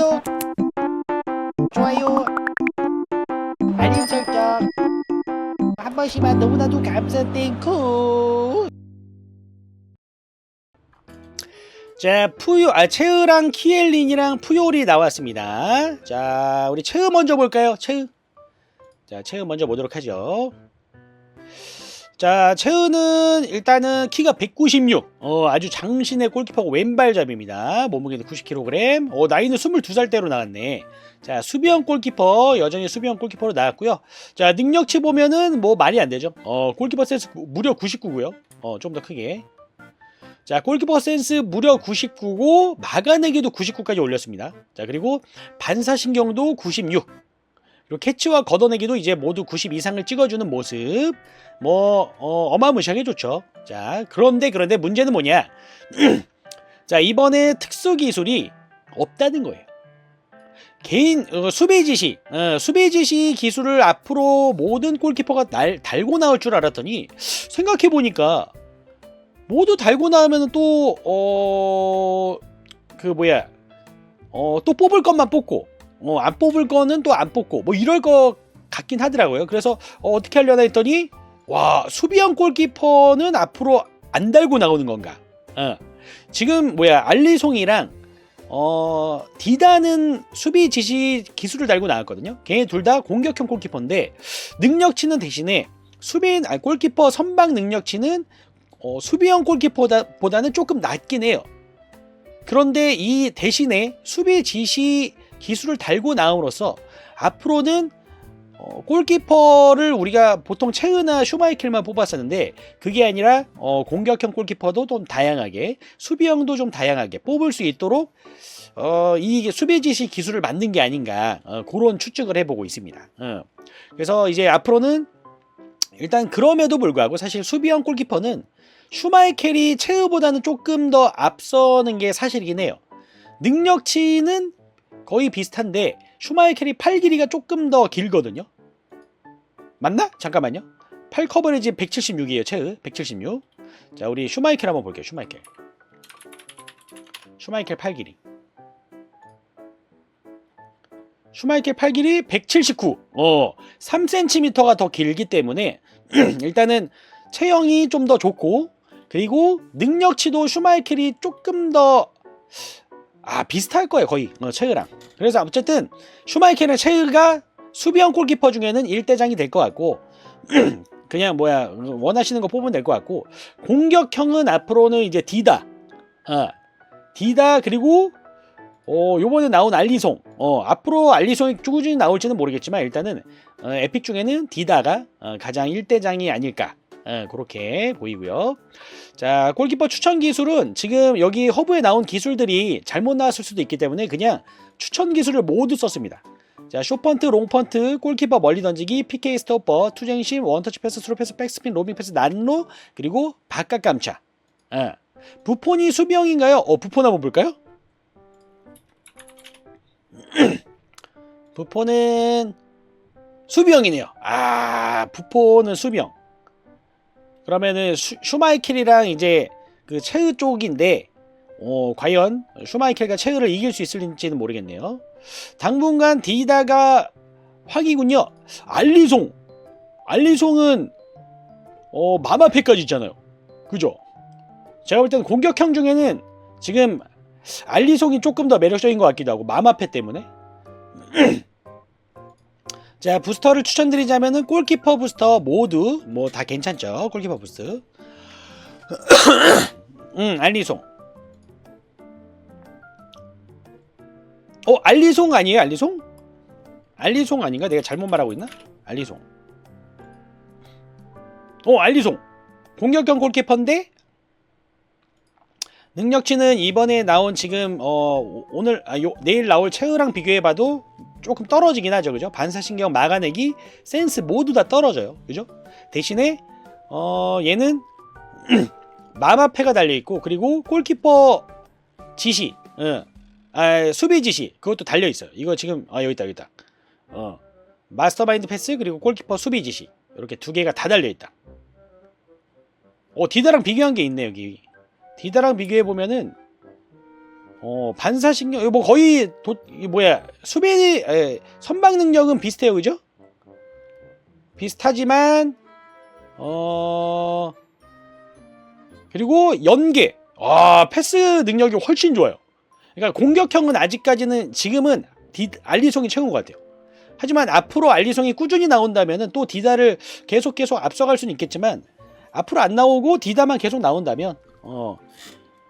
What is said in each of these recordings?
구독, 좋아요, 알림 설정 한 번씩만 너무나도 감사 땡큐. 자, 푸요, 아, 체으랑 키엘린이랑 푸요리 나왔습니다. 자, 우리 체으 먼저 볼까요? 체으. 자, 체으 먼저 보도록 하죠. 자, 체으는 일단은 키가 196. 어, 아주 장신의 골키퍼고 왼발잡입니다. 몸무게는 90kg. 어, 나이는 22살대로 나왔네. 자, 수비형 골키퍼, 여전히 수비형 골키퍼로 나왔고요. 자, 능력치 보면은 뭐 말이 안 되죠. 어, 골키퍼 센스 무려 99고요. 어, 좀 더 크게. 자, 골키퍼 센스 무려 99고 막아내기도 99까지 올렸습니다. 자, 그리고 반사신경도 96. 그리고 캐치와 걷어내기도 이제 모두 90 이상을 찍어주는 모습. 뭐 어, 마무시하게 좋죠. 자, 그런데 그런데 문제는 뭐냐? 자, 이번에 특수 기술이 없다는 거예요. 개인 어, 수비 지시, 어, 수비 지시 기술을 앞으로 모든 골키퍼가 날, 달고 나올 줄 알았더니 생각해 보니까 모두 달고 나오면 또 어 그 뭐야 어 또 뽑을 것만 뽑고 어 안 뽑을 거는 또 안 뽑고 뭐 이럴 것 같긴 하더라고요. 그래서 어, 어떻게 하려나 했더니 와 수비형 골키퍼는 앞으로 안 달고 나오는 건가? 어. 지금 뭐야 알리송이랑 어 디다는 수비 지시 기술을 달고 나왔거든요. 걔 둘 다 공격형 골키퍼인데 능력치는 대신에 수비인 아 골키퍼 선방 능력치는 어, 수비형 골키퍼보다는 조금 낮긴 해요. 그런데 이 대신에 수비 지시 기술을 달고 나옴으로써 앞으로는 어, 골키퍼를 우리가 보통 체으나 슈마이켈만 뽑았었는데 그게 아니라 어, 공격형 골키퍼도 좀 다양하게 수비형도 좀 다양하게 뽑을 수 있도록 어, 이 수비 지시 기술을 만든 게 아닌가 어, 그런 추측을 해보고 있습니다. 어. 그래서 이제 앞으로는 일단 그럼에도 불구하고 사실 수비형 골키퍼는 슈마이켈이 체으보다는 조금 더 앞서는 게 사실이긴 해요. 능력치는 거의 비슷한데 슈마이켈이 팔 길이가 조금 더 길거든요. 맞나? 잠깐만요. 팔 커버리지 176이에요. 체으 176. 자 우리 슈마이켈 한번 볼게요. 슈마이켈. 슈마이켈 팔 길이. 슈마이켈 팔 길이 179. 어, 3cm가 더 길기 때문에 일단은 체형이 좀 더 좋고 그리고 능력치도 슈마이켈이 조금 더 아, 비슷할 거예요, 거의. 어, 체으랑. 그래서 어쨌든 슈마이켈은 체으가 수비형 골키퍼 중에는 1대장이 될 것 같고 그냥 뭐야 원하시는 거 뽑으면 될 것 같고 공격형은 앞으로는 이제 디다. 어, 디다 그리고 어, 요번에 나온 알리송. 어, 앞으로 알리송이 꾸준히 나올지는 모르겠지만 일단은 어, 에픽 중에는 디다가 어, 가장 1대장이 아닐까. 어, 그렇게 보이고요. 자, 골키퍼 추천 기술은 지금 여기 허브에 나온 기술들이 잘못 나왔을 수도 있기 때문에 그냥 추천 기술을 모두 썼습니다. 자, 쇼펀트, 롱펀트, 골키퍼 멀리 던지기, PK 스토퍼, 투쟁심, 원터치 패스, 스루 패스, 백스핀, 로빙 패스, 난로, 그리고 바깥 감차. 어. 부폰이 수비형인가요? 어, 부폰 한번 볼까요? 부폰은 수비형이네요. 아, 부폰은 수비형. 그러면은 슈, 슈마이켈이랑 이제 그 체으 쪽인데 어, 과연 슈마이켈과 체으를 이길 수 있을지는 모르겠네요. 당분간 디다가 확이군요. 알리송. 알리송은 어, 마마패까지 있잖아요. 그죠? 제가 볼 때는 공격형 중에는 지금 알리송이 조금 더 매력적인 것 같기도 하고 마마패 때문에 자 부스터를 추천드리자면은 골키퍼 부스터 모두 뭐 다 괜찮죠? 골키퍼 부스트 음 알리송. 어 알리송 아니에요? 알리송? 알리송 아닌가? 내가 잘못 말하고 있나? 알리송. 어 알리송. 공격형 골키퍼인데 능력치는 이번에 나온 지금 어 오늘 아, 요, 내일 나올 최으랑 비교해봐도 조금 떨어지긴 하죠, 그죠? 반사신경 막아내기 센스 모두 다 떨어져요, 그죠? 대신에 어 얘는 마마패가 달려 있고 그리고 골키퍼 지시, 어, 아, 수비 지시 그것도 달려 있어요. 이거 지금 아 여기 있다 여기 있다. 어 마스터마인드 패스 그리고 골키퍼 수비 지시 이렇게 두 개가 다 달려 있다. 어 디다랑 비교한 게 있네 여기. 디다랑 비교해 보면은 어, 반사신경, 뭐 거의 도, 이 뭐야, 수비, 에, 선방 능력은 비슷해요, 그죠? 비슷하지만, 어, 그리고 연계, 아, 패스 능력이 훨씬 좋아요. 그러니까 공격형은 아직까지는 지금은 디, 알리송이 최고인 것 같아요. 하지만 앞으로 알리송이 꾸준히 나온다면은 또 디다를 계속 계속 앞서갈 수는 있겠지만 앞으로 안 나오고 디다만 계속 나온다면 어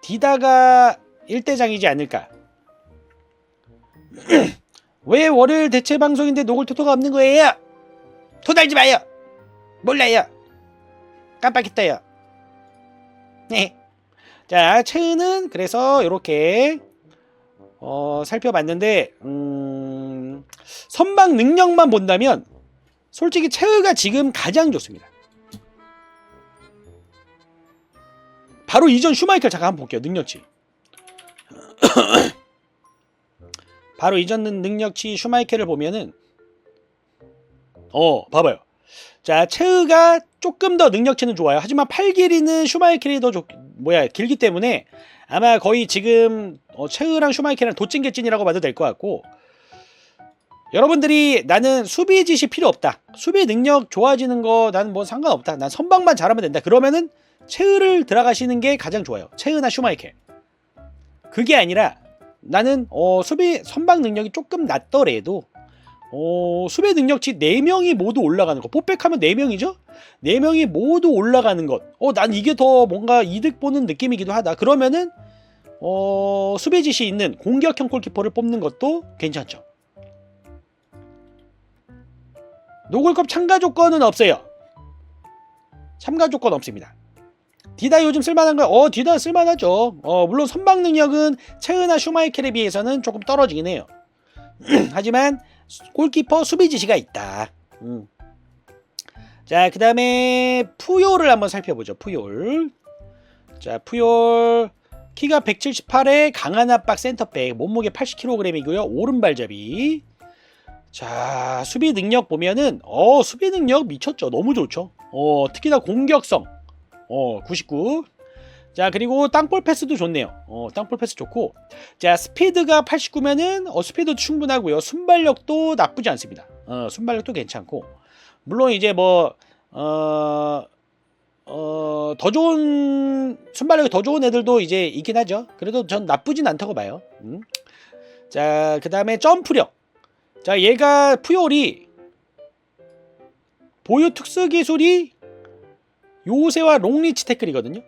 디다가 1대장이지 않을까. 왜 월요일 대체 방송인데 녹을 토토가 없는 거예요? 토달지 마요. 몰라요. 깜빡했다요. 네. 자, 체은은 그래서 이렇게 어, 살펴봤는데 음, 선방 능력만 본다면 솔직히 체의가 지금 가장 좋습니다. 바로 이전 슈마이클 잠깐 한번 볼게요. 능력치. 바로 이전 능력치 슈마이켈을 보면은 어 봐봐요. 자 체의가 조금 더 능력치는 좋아요. 하지만 팔 길이는 슈마이켈이 더 좋, 뭐야 길기 때문에 아마 거의 지금 어, 체의랑 슈마이켈은 도찐개찐이라고 봐도 될 것 같고 여러분들이 나는 수비 짓이 필요 없다. 수비 능력 좋아지는 거 나는 뭐 상관없다. 난 선방만 잘하면 된다. 그러면은 체의를 들어가시는 게 가장 좋아요. 체의나 슈마이켈. 그게 아니라 나는 어, 수비 선방 능력이 조금 낮더라도 어, 수비 능력치 4명이 모두 올라가는 것. 뽀백하면 4명이죠? 4명이 모두 올라가는 것. 어, 난 이게 더 뭔가 이득 보는 느낌이기도 하다. 그러면은 어, 수비짓이 있는 공격형 골키퍼를 뽑는 것도 괜찮죠. 노골컵 참가 조건은 없어요. 참가 조건 없습니다. 디다 요즘 쓸만한 거, 어, 디다 쓸만하죠. 어, 물론 선방 능력은 체은나 슈마이켈에 비해서는 조금 떨어지긴 해요. 하지만 골키퍼 수비 지시가 있다. 음. 자, 그 다음에 푸요를 한번 살펴보죠. 푸요를. 자, 푸요를 키가 178에 강한 압박 센터백, 몸무게 80kg이고요. 오른발잡이. 자, 수비 능력 보면은 어, 수비 능력 미쳤죠. 너무 좋죠. 어, 특히나 공격성. 어, 99. 자, 그리고 땅볼 패스도 좋네요. 어, 땅볼 패스 좋고. 자, 스피드가 89면은 어, 스피드 충분하고요. 순발력도 나쁘지 않습니다. 어, 순발력도 괜찮고. 물론 이제 뭐 어, 어, 더 좋은 순발력이 더 좋은 애들도 이제 있긴 하죠. 그래도 전 나쁘진 않다고 봐요. 음. 자, 그 다음에 점프력. 자, 얘가 푸yor이 보유 특수 기술이 요새와 롱리치 태클이거든요.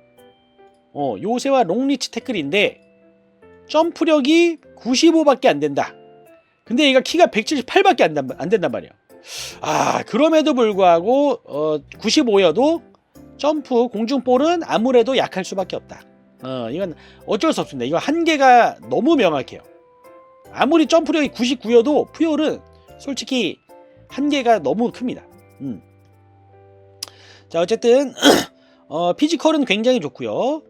어, 요새와 롱리치 태클인데 점프력이 95밖에 안 된다. 근데 얘가 키가 178밖에 안, 단, 안 된단 말이야. 아, 그럼에도 불구하고 어, 95여도 점프 공중볼은 아무래도 약할 수밖에 없다. 어, 이건 어쩔 수 없습니다. 이거 한계가 너무 명확해요. 아무리 점프력이 99여도 푸yor은 솔직히 한계가 너무 큽니다. 음. 자 어쨌든 어, 피지컬은 굉장히 좋고요.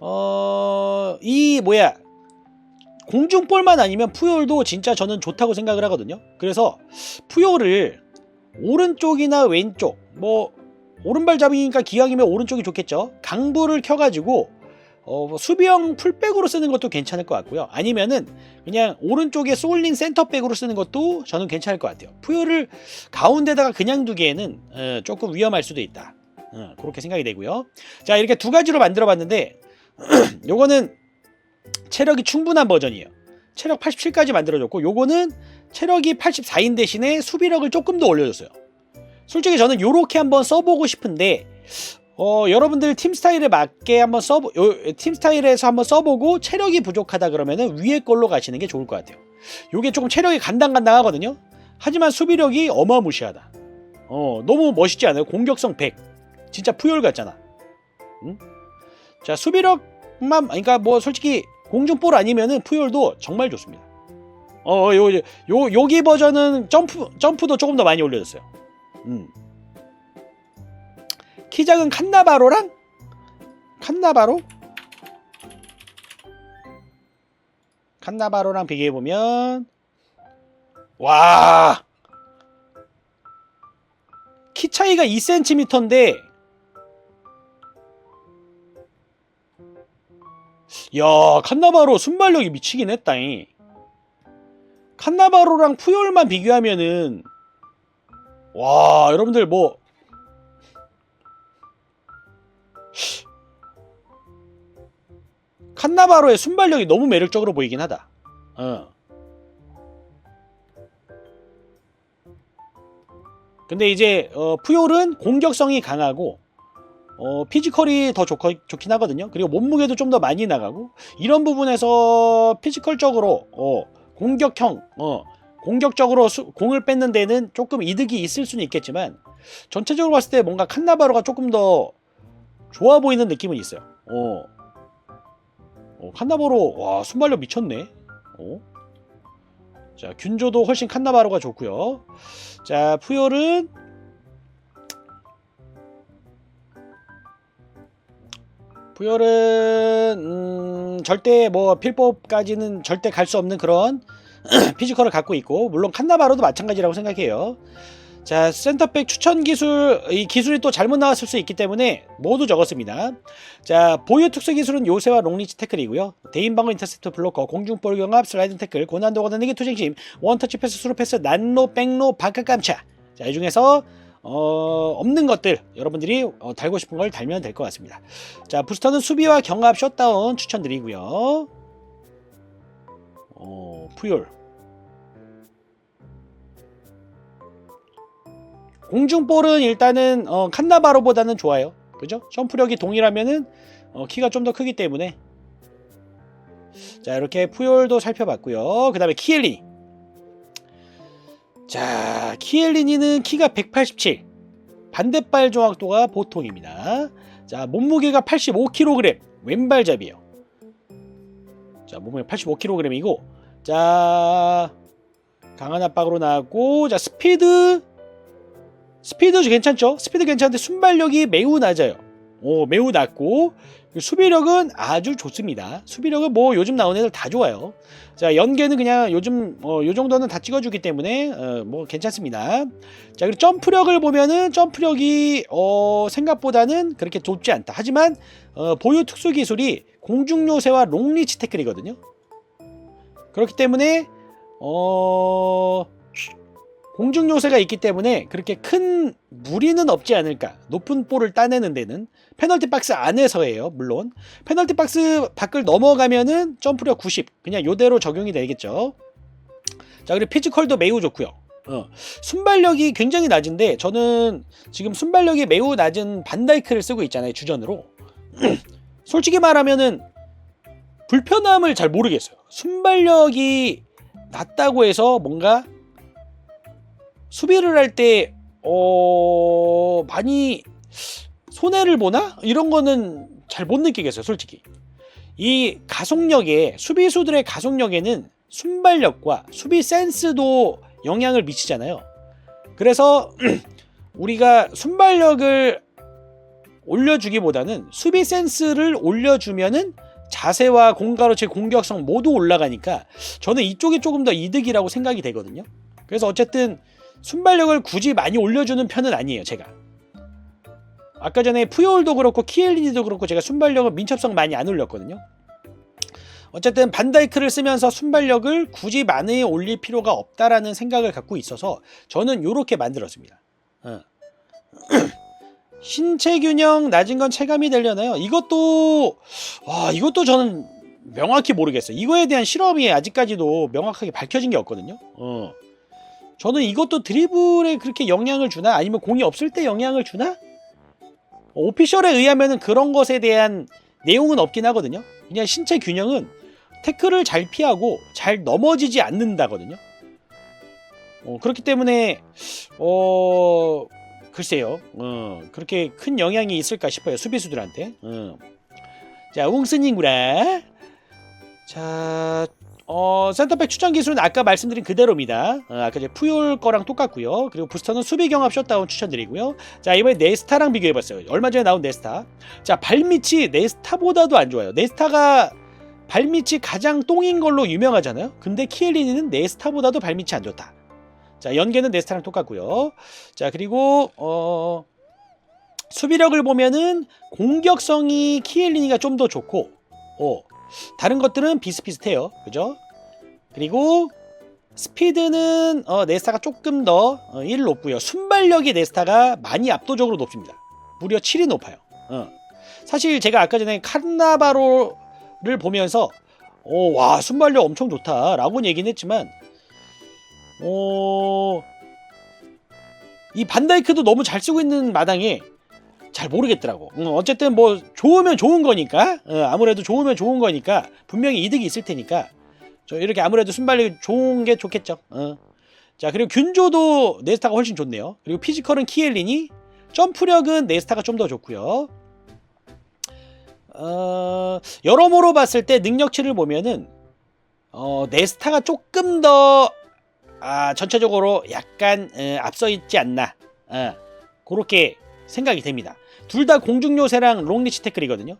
어, 이 뭐야 공중볼만 아니면 푸yor도 진짜 저는 좋다고 생각을 하거든요. 그래서 푸yor을 오른쪽이나 왼쪽 뭐 오른발잡이니까 기왕이면 오른쪽이 좋겠죠. 강부를 켜가지고 어, 뭐 수비형 풀백으로 쓰는 것도 괜찮을 것 같고요. 아니면은 그냥 오른쪽에 쏠린 센터백으로 쓰는 것도 저는 괜찮을 것 같아요. 푸요를 가운데다가 그냥 두기에는 어, 조금 위험할 수도 있다. 어, 그렇게 생각이 되고요. 자 이렇게 두 가지로 만들어 봤는데 요거는 체력이 충분한 버전이에요. 체력 87까지 만들어줬고 요거는 체력이 84인 대신에 수비력을 조금 더 올려줬어요. 솔직히 저는 요렇게 한번 써보고 싶은데 어, 여러분들 팀 스타일에 맞게 한번 써보, 요, 팀 스타일에서 한번 써보고 체력이 부족하다 그러면은 위에 걸로 가시는 게 좋을 것 같아요. 요게 조금 체력이 간당간당하거든요. 하지만 수비력이 어마무시하다. 어, 너무 멋있지 않아요? 공격성 100. 진짜 푸열 같잖아. 응? 자, 수비력만, 그러니까 뭐 솔직히 공중볼 아니면은 푸열도 정말 좋습니다. 어, 요, 요, 여기 버전은 점프, 점프도 조금 더 많이 올려줬어요. 음. 키 작은 칸나바로랑 칸나바로 칸나바로랑 비교해 보면 와. 키 차이가 2cm인데 야 칸나바로 순발력이 미치긴 했다잉. 칸나바로랑 푸열만 비교하면은 와 여러분들 뭐 칸나바로의 순발력이 너무 매력적으로 보이긴 하다. 어. 근데 이제 어, 푸yor은 공격성이 강하고 어, 피지컬이 더 좋, 좋긴 하거든요. 그리고 몸무게도 좀 더 많이 나가고 이런 부분에서 피지컬적으로 어, 공격형 어, 공격적으로 수, 공을 뺏는 데는 조금 이득이 있을 수는 있겠지만 전체적으로 봤을 때 뭔가 칸나바로가 조금 더 좋아 보이는 느낌은 있어요. 어. 어, 칸나바로 와 순발력 미쳤네. 어. 자 균조도 훨씬 칸나바로가 좋고요. 자 푸yor은 푸열은 음, 절대 뭐 필법까지는 절대 갈 수 없는 그런 피지컬을 갖고 있고 물론 칸나바로도 마찬가지라고 생각해요. 자 센터백 추천 기술 이 기술이 또 잘못 나왔을 수 있기 때문에 모두 적었습니다. 자 보유 특수 기술은 요새와 롱리치 태클이고요. 대인방어 인터셉트 블로커 공중볼 경합 슬라이딩 태클 고난도 거다내기 투쟁심 원터치 패스 수루 패스 난로 백로 바깥 감차 자이 중에서 어, 없는 것들 여러분들이 어, 달고 싶은 걸 달면 될 것 같습니다. 자 부스터는 수비와 경합 셧다운 추천드리고요. 어, 푸열 공중볼은 일단은 어, 칸나바로보다는 좋아요. 그죠? 점프력이 동일하면은 어, 키가 좀 더 크기 때문에 자 이렇게 푸열도 살펴봤고요. 그 다음에 키엘리 자 키엘리니는 키가 187 반대발 정확도가 보통입니다. 자 몸무게가 85kg 왼발잡이에요. 자 몸무게 85kg이고 자 강한 압박으로 나왔고 자 스피드 스피드 괜찮죠? 스피드 괜찮은데 순발력이 매우 낮아요. 오, 매우 낮고 수비력은 아주 좋습니다. 수비력은 뭐 요즘 나오는 애들 다 좋아요. 자, 연계는 그냥 요즘 어, 요 정도는 다 찍어주기 때문에 어, 뭐 괜찮습니다. 자, 그리고 점프력을 보면은 점프력이 어, 생각보다는 그렇게 좋지 않다. 하지만 어, 보유 특수 기술이 공중 요새와 롱리치 태클이거든요. 그렇기 때문에 어 공중 요새가 있기 때문에 그렇게 큰 무리는 없지 않을까. 높은 볼을 따내는 데는 페널티 박스 안에서예요. 물론 페널티 박스 밖을 넘어가면은 점프력 90 그냥 요대로 적용이 되겠죠. 자 그리고 피지컬도 매우 좋고요. 어, 순발력이 굉장히 낮은데 저는 지금 순발력이 매우 낮은 반다이크를 쓰고 있잖아요 주전으로. 솔직히 말하면은 불편함을 잘 모르겠어요. 순발력이 낮다고 해서 뭔가 수비를 할 때 어, 많이 손해를 보나? 이런 거는 잘 못 느끼겠어요, 솔직히. 이 가속력에 수비수들의 가속력에는 순발력과 수비 센스도 영향을 미치잖아요. 그래서 우리가 순발력을 올려주기보다는 수비 센스를 올려주면은 자세와 공가로체 공격성 모두 올라가니까 저는 이쪽이 조금 더 이득이라고 생각이 되거든요. 그래서 어쨌든 순발력을 굳이 많이 올려주는 편은 아니에요, 제가. 아까 전에 푸요올도 그렇고 키엘리니도 그렇고 제가 순발력을 민첩성 많이 안 올렸거든요. 어쨌든 반다이크를 쓰면서 순발력을 굳이 많이 올릴 필요가 없다라는 생각을 갖고 있어서 저는 이렇게 만들었습니다. 어. 신체 균형 낮은 건 체감이 되려나요? 이것도 와 이것도 저는 명확히 모르겠어요. 이거에 대한 실험이 아직까지도 명확하게 밝혀진 게 없거든요. 어. 저는 이것도 드리블에 그렇게 영향을 주나 아니면 공이 없을 때 영향을 주나? 오피셜에 의하면 그런 것에 대한 내용은 없긴 하거든요. 그냥 신체 균형은 태클을 잘 피하고 잘 넘어지지 않는다거든요. 어, 그렇기 때문에 어 글쎄요, 어, 그렇게 큰 영향이 있을까 싶어요 수비수들한테. 어. 자, 웅스닝구라. 자, 어, 센터백 추천 기술은 아까 말씀드린 그대로입니다. 어, 아까 이제 푸율 거랑 똑같고요. 그리고 부스터는 수비 경합 셧다운 추천드리고요. 자, 이번에 네스타랑 비교해봤어요. 얼마 전에 나온 네스타. 자, 발밑이 네스타보다도 안 좋아요. 네스타가 발밑이 가장 똥인 걸로 유명하잖아요. 근데 키엘리니는 네스타보다도 발밑이 안 좋다. 자, 연계는 네스타랑 똑같고요. 자, 그리고 어 수비력을 보면은 공격성이 키엘리니가 좀 더 좋고, 어, 다른 것들은 비슷비슷해요. 그죠? 그리고 스피드는 어, 네스타가 조금 더 어, 1 높고요. 순발력이 네스타가 많이 압도적으로 높습니다. 무려 7이 높아요. 어. 사실 제가 아까 전에 카르나바로를 보면서 오, 와 순발력 엄청 좋다라고 얘기는 했지만 어, 이 반다이크도 너무 잘 쓰고 있는 마당에 잘 모르겠더라고. 음, 어쨌든 뭐 좋으면 좋은 거니까 어, 아무래도 좋으면 좋은 거니까 분명히 이득이 있을 테니까 저 이렇게 아무래도 순발력이 좋은 게 좋겠죠. 어. 자 그리고 균조도 네스타가 훨씬 좋네요. 그리고 피지컬은 키엘린이 점프력은 네스타가 좀 더 좋고요. 어, 여러모로 봤을 때 능력치를 보면은 어, 네스타가 조금 더 아, 전체적으로 약간 에, 앞서 있지 않나 어, 그렇게 생각이 됩니다. 둘 다 공중 요새랑 롱리치 태클이거든요.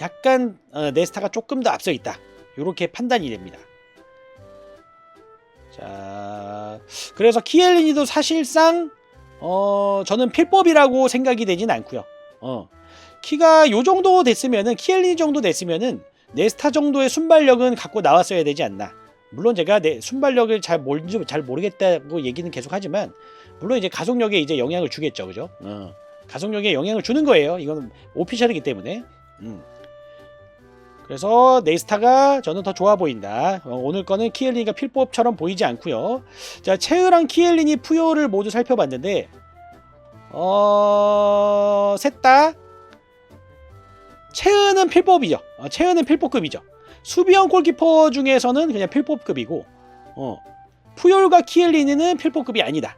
약간 어, 네스타가 조금 더 앞서 있다. 이렇게 판단이 됩니다. 자, 그래서 키엘린이도 사실상 어, 저는 필법이라고 생각이 되진 않고요. 어, 키가 요 정도 됐으면은 키엘린 정도 됐으면은 네스타 정도의 순발력은 갖고 나왔어야 되지 않나. 물론 제가 내 순발력을 잘 뭔지 잘 모르겠다고 얘기는 계속 하지만 물론 이제 가속력에 이제 영향을 주겠죠, 그죠? 어, 가속력에 영향을 주는 거예요. 이거는 오피셜이기 때문에. 음. 그래서 네스타가 저는 더 좋아 보인다. 어, 오늘 거는 키엘린이가 필법처럼 보이지 않고요. 자, 체으랑 키엘린이 푸요를 모두 살펴봤는데 어, 셋다 체은은 필법이죠. 어, 체은은 필법급이죠. 수비형 골키퍼 중에서는 그냥 필법급이고, 어, 푸열과 키엘리니는 필법급이 아니다.